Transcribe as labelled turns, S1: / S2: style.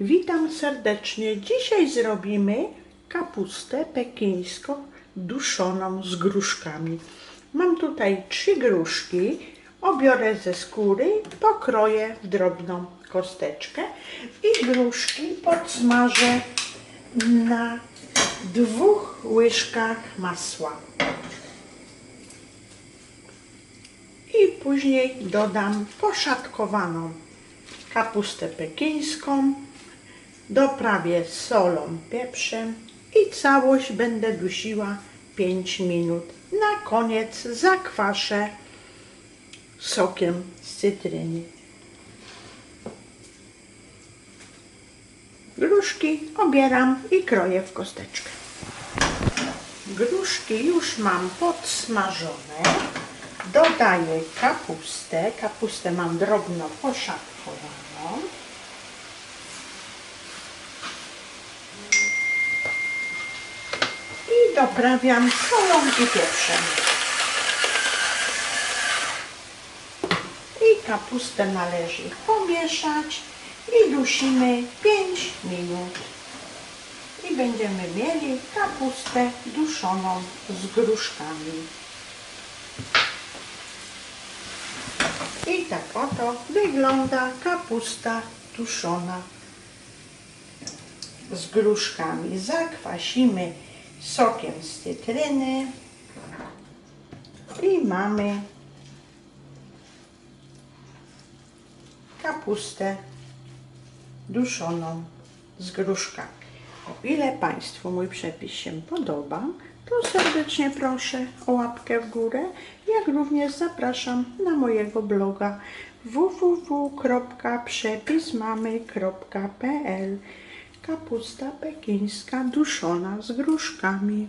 S1: Witam serdecznie. Dzisiaj zrobimy kapustę pekińską duszoną z gruszkami. Mam tutaj trzy gruszki. Obiorę ze skóry, pokroję w drobną kosteczkę i gruszki podsmażę na dwóch łyżkach masła. I później dodam poszatkowaną kapustę pekińską, doprawię solą, pieprzem i całość będę dusiła 5 minut. Na koniec zakwaszę sokiem z cytryny. Gruszki obieram i kroję w kosteczkę. Gruszki już mam podsmażone. Dodaję kapustę. Kapustę mam drobno poszatkowaną. I doprawiam solą i pieprzem. I kapustę należy pomieszać i dusimy 5 minut. I będziemy mieli kapustę duszoną z gruszkami. I tak oto wygląda kapusta tuszona z gruszkami. Zakwasimy sokiem z cytryny i mamy kapustę duszoną z gruszkami. O ile Państwu mój przepis się podoba, to serdecznie proszę o łapkę w górę, jak również zapraszam na mojego bloga www.przepismamy.pl Kapusta pekińska duszona z gruszkami.